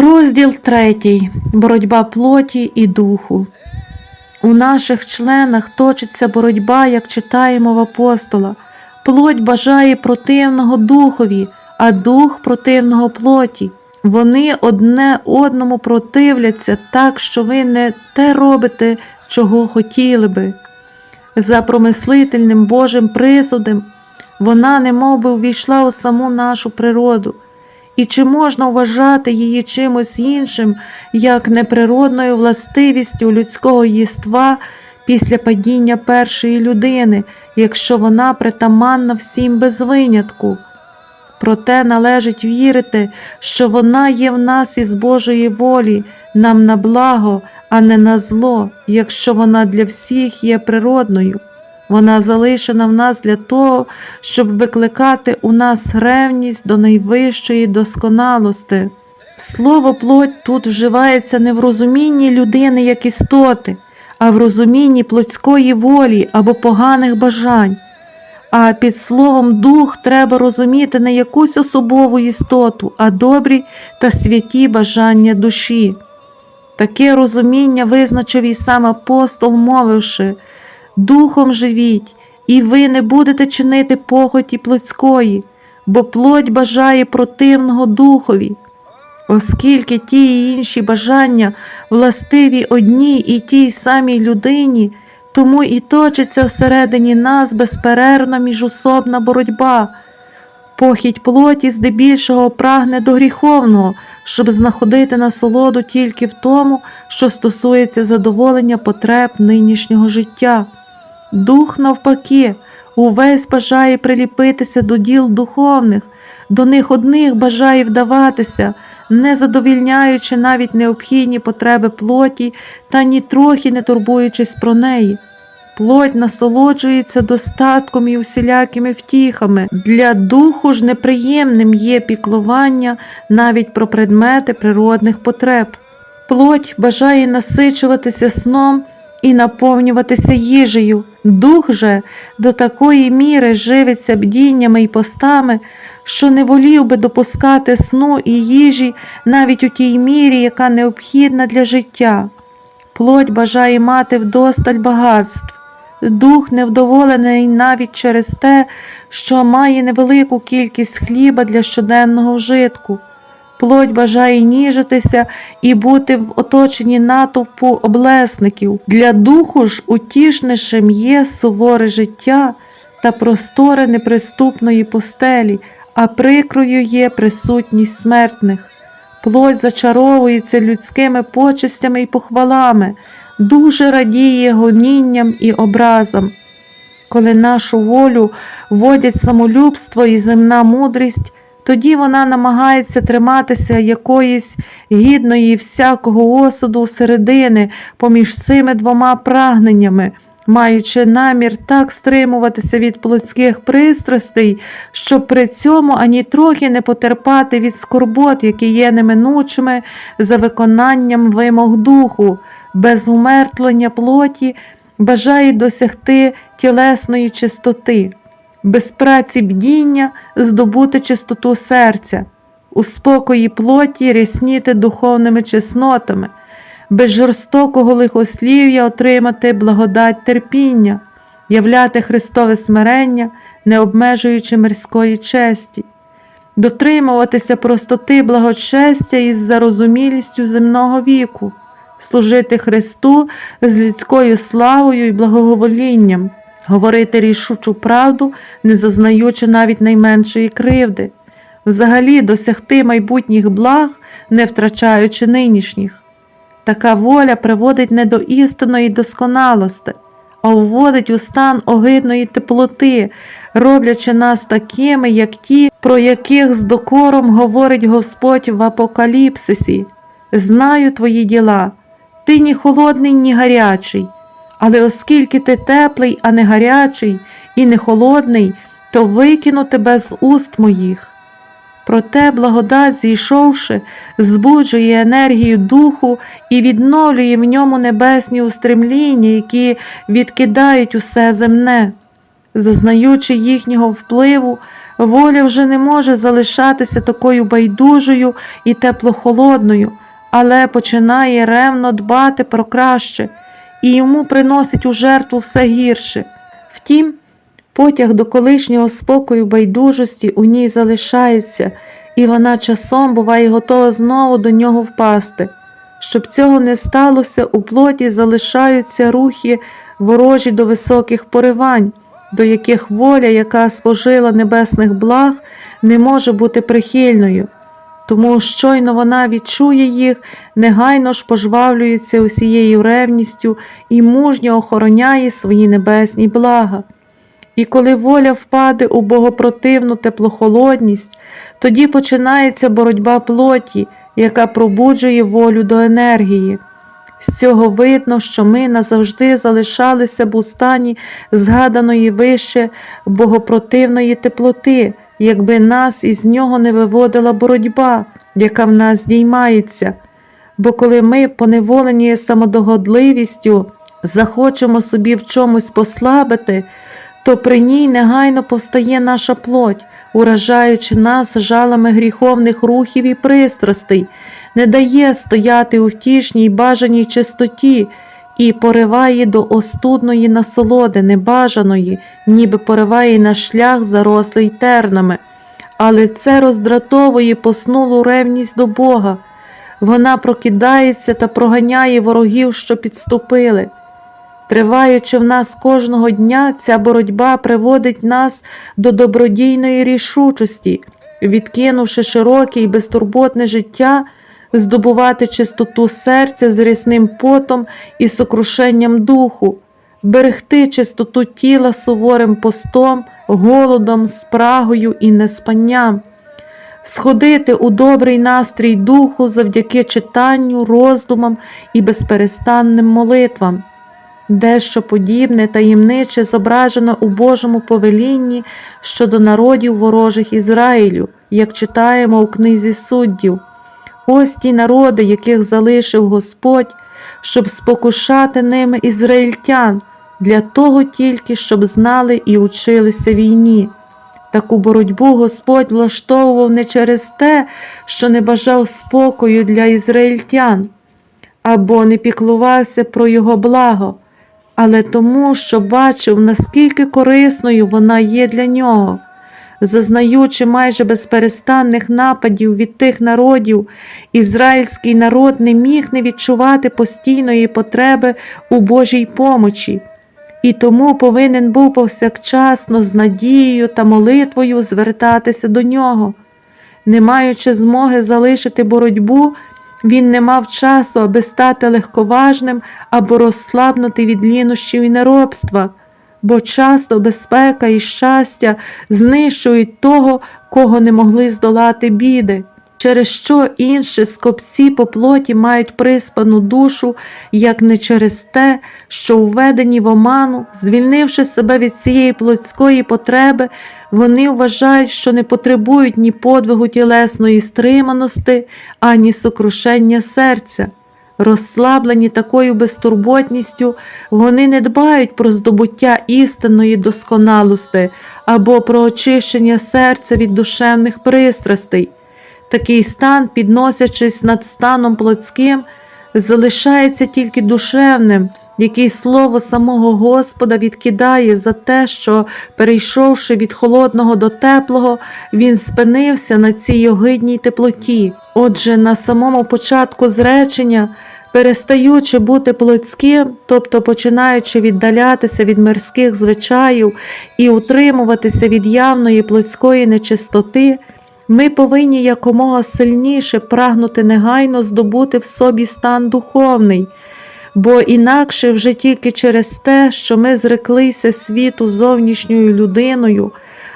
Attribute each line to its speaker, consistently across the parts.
Speaker 1: Розділ третій. Боротьба плоті і духу. У наших членах точиться боротьба, як читаємо в апостола. Плоть бажає противного духові, а дух противного плоті. Вони одне одному противляться так, що ви не те робите, чого хотіли би. За промислительним Божим присудом вона немов би увійшла у саму нашу природу. І чи можна вважати її чимось іншим, як неприродною властивістю людського єства після падіння першої людини, якщо вона притаманна всім без винятку? Проте належить вірити, що вона є в нас із Божої волі, нам на благо, а не на зло, якщо вона для всіх є природною. Вона залишена в нас для того, щоб викликати у нас ревність до найвищої досконалости. Слово плоть тут вживається не в розумінні людини як істоти, а в розумінні плотської волі або поганих бажань. А під словом дух треба розуміти не якусь особову істоту, а добрі та святі бажання душі. Таке розуміння визначив і сам апостол, мовивши Духом живіть, і ви не будете чинити похоті плотської, бо плоть бажає противного духові. Оскільки ті і інші бажання властиві одній і тій самій людині, тому і точиться всередині нас безперервна міжособна боротьба. Похідь плоті здебільшого прагне до гріховного, щоб знаходити насолоду тільки в тому, що стосується задоволення потреб нинішнього життя. Дух, навпаки, увесь бажає приліпитися до діл духовних, до них одних бажає вдаватися, не задовільняючи навіть необхідні потреби плоті та нітрохи не турбуючись про неї. Плоть насолоджується достатком і усілякими втіхами. Для духу ж неприємним є піклування навіть про предмети природних потреб. Плоть бажає насичуватися сном і наповнюватися їжею. Дух же до такої міри живиться бдіннями й постами, що не волів би допускати сну і їжі навіть у тій мірі, яка необхідна для життя. Плоть бажає мати вдосталь багатств. Дух невдоволений навіть через те, що має невелику кількість хліба для щоденного вжитку. Плоть бажає ніжитися і бути в оточенні натовпу облесників. Для духу ж утішнішим є суворе життя та простори неприступної постелі, а прикрою є присутність смертних. Плоть зачаровується людськими почестями і похвалами, дуже радіє гонінням і образам. Коли нашу волю водять самолюбство і земна мудрість, тоді вона намагається триматися якоїсь гідної всякого осуду середини поміж цими двома прагненнями, маючи намір так стримуватися від плотських пристрастей, щоб при цьому ані трохи не потерпати від скорбот, які є неминучими за виконанням вимог духу, без умертлення плоті бажає досягти тілесної чистоти без праці бдіння здобути чистоту серця, у спокої плоті рясніти духовними чеснотами, без жорстокого лихослів'я отримати благодать терпіння, являти Христове смирення, не обмежуючи мирської честі, дотримуватися простоти благочестя із зарозумілістю земного віку, служити Христу з людською славою і благоволінням говорити рішучу правду, не зазнаючи навіть найменшої кривди, взагалі досягти майбутніх благ, не втрачаючи нинішніх. Така воля приводить не до істинної досконалості, а вводить у стан огидної теплоти, роблячи нас такими, як ті, про яких з докором говорить Господь в Апокаліпсисі. Знаю твої діла, ти ні холодний, ні гарячий. Але оскільки ти теплий, а не гарячий і не холодний, то викину тебе з уст моїх. Проте благодать, зійшовши, збуджує енергію духу і відновлює в ньому небесні устремління, які відкидають усе земне. Зазнаючи їхнього впливу, Воля вже не може залишатися такою байдужою і теплохолодною, але починає ревно дбати про краще і йому приносить у жертву все гірше. Втім, потяг до колишнього спокою байдужості у ній залишається, і вона часом буває готова знову до нього впасти. Щоб цього не сталося, у плоті залишаються рухи ворожі до високих поривань, до яких воля, яка спожила небесних благ, не може бути прихильною. Тому щойно вона відчує їх, негайно ж пожвавлюється усією ревністю і мужньо охороняє свої небесні блага. І коли воля впаде у богопротивну теплохолодність, тоді починається боротьба плоті, яка пробуджує волю до енергії. З цього видно, що ми назавжди залишалися б у стані згаданої вище богопротивної теплоти, якби нас із нього не виводила боротьба, яка в нас здіймається. Бо коли ми, поневолені самодогодливістю, захочемо собі в чомусь послабити, то при ній негайно повстає наша плоть, уражаючи нас жалами гріховних рухів і пристрастей, не дає стояти у втішній бажаній чистоті і пориває до остудної насолоди, небажаної, ніби пориває на шлях, зарослий тернами. Але це роздратовує поснулу ревність до Бога. Вона прокидається та проганяє ворогів, що підступили. Триваючи в нас кожного дня, ця боротьба приводить нас до добродійної рішучості, відкинувши широке і безтурботне життя, здобувати чистоту серця з рясним потом і сокрушенням духу, берегти чистоту тіла суворим постом, голодом, спрагою і неспанням, сходити у добрий настрій духу завдяки читанню, роздумам і безперестанним молитвам. Дещо подібне таємниче зображено у Божому повелінні щодо народів ворожих Ізраїлю, як читаємо у книзі суддів. Ось ті народи, яких залишив Господь, щоб спокушати ними ізраїльтян, для того тільки, щоб знали і училися війні. Таку боротьбу Господь влаштовував не через те, що не бажав спокою для ізраїльтян, або не піклувався про його благо але тому, що бачив, наскільки корисною вона є для нього. Зазнаючи майже безперестанних нападів від тих народів, ізраїльський народ не міг не відчувати постійної потреби у Божій помочі, і тому повинен був повсякчасно з надією та молитвою звертатися до нього. Не маючи змоги залишити боротьбу, він не мав часу, аби стати легковажним або розслабнути від лінощів і неробства, бо часто безпека і щастя знищують того, кого не могли здолати біди, через що інші скопці по плоті мають приспану душу, як не через те, що введені в оману, звільнивши себе від цієї плотської потреби, вони вважають, що не потребують ні подвигу тілесної стриманості, ані сокрушення серця. Розслаблені такою безтурботністю, вони не дбають про здобуття істинної досконалості або про очищення серця від душевних пристрастей. Такий стан, підносячись над станом плотським, залишається тільки душевним, який слово самого Господа відкидає за те, що, перейшовши від холодного до теплого, він спинився на цій огидній теплоті. Отже, на самому початку зречення, перестаючи бути плотським, тобто починаючи віддалятися від мирських звичаїв і утримуватися від явної плотської нечистоти, ми повинні якомога сильніше прагнути негайно здобути в собі стан духовний, бо інакше вже тільки через те, що ми зреклися світу зовнішньою людиною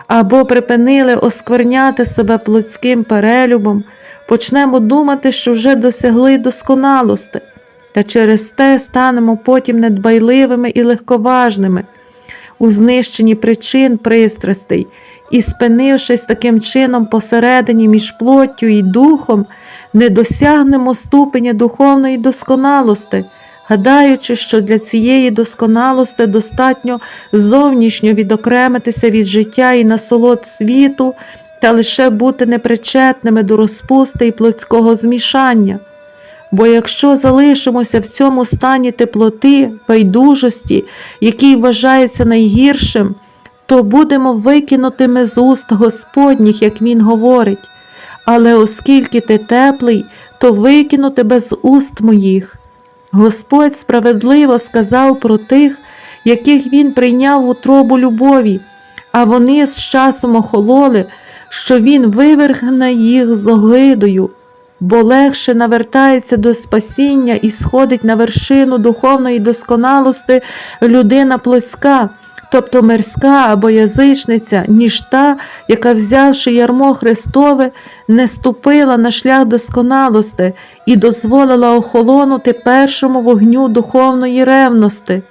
Speaker 1: або припинили оскверняти себе плотським перелюбом, почнемо думати, що вже досягли досконалости, та через те станемо потім недбайливими і легковажними. У знищенні причин пристрастей і, спинившись таким чином посередині між плоттю і духом, не досягнемо ступеня духовної досконалости, гадаючи, що для цієї досконалості достатньо зовнішньо відокремитися від життя і насолод світу та лише бути непричетними до розпусти і плотського змішання. Бо якщо залишимося в цьому стані теплоти, байдужості, який вважається найгіршим, то будемо викинутими з уст Господніх, як Він говорить. Але оскільки ти теплий, то викину тебе з уст моїх. Господь справедливо сказав про тих, яких Він прийняв в утробу любові, а вони з часом охололи, що Він вивергне їх з огидою, бо легше навертається до спасіння і сходить на вершину духовної досконалости людина плоська, тобто мирська або язичниця, ніж та, яка, взявши ярмо Христове, не ступила на шлях досконалости і дозволила охолонути першому вогню духовної ревності.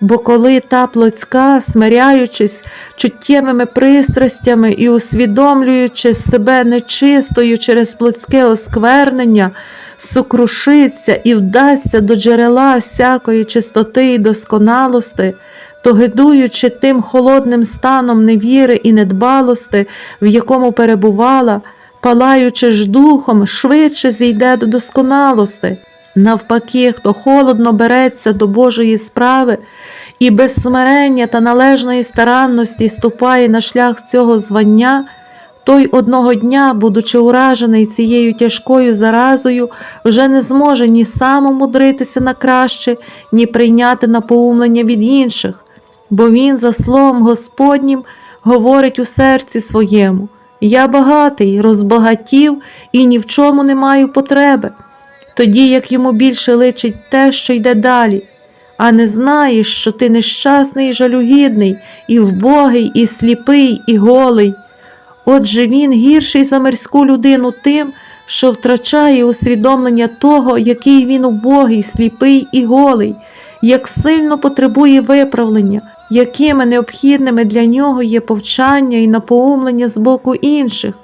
Speaker 1: Бо коли та плотська, смиряючись чуттєвими пристрастями і усвідомлюючи себе нечистою через плотське осквернення, сокрушиться і вдасться до джерела всякої чистоти і досконалости, то гидуючи тим холодним станом невіри і недбалости, в якому перебувала, палаючи ж духом, швидше зійде до досконалости. Навпаки, хто холодно береться до Божої справи і без смирення та належної старанності ступає на шлях цього звання, той одного дня, будучи уражений цією тяжкою заразою, вже не зможе ні сам умудритися на краще, ні прийняти напоумлення від інших, бо він, за словом Господнім, говорить у серці своєму: Я багатий, розбагатів і ні в чому не маю потреби тоді як йому більше личить те, що йде далі, а не знаєш, що ти нещасний і жалюгідний, і вбогий, і сліпий, і голий. Отже він гірший за мирську людину тим, що втрачає усвідомлення того, який він убогий, сліпий і голий, як сильно потребує виправлення, якими необхідними для нього є повчання і напоумлення з боку інших.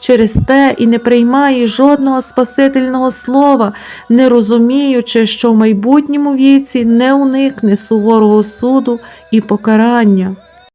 Speaker 1: Через те і не приймає жодного спасительного слова, не розуміючи, що в майбутньому віці не уникне суворого суду і покарання.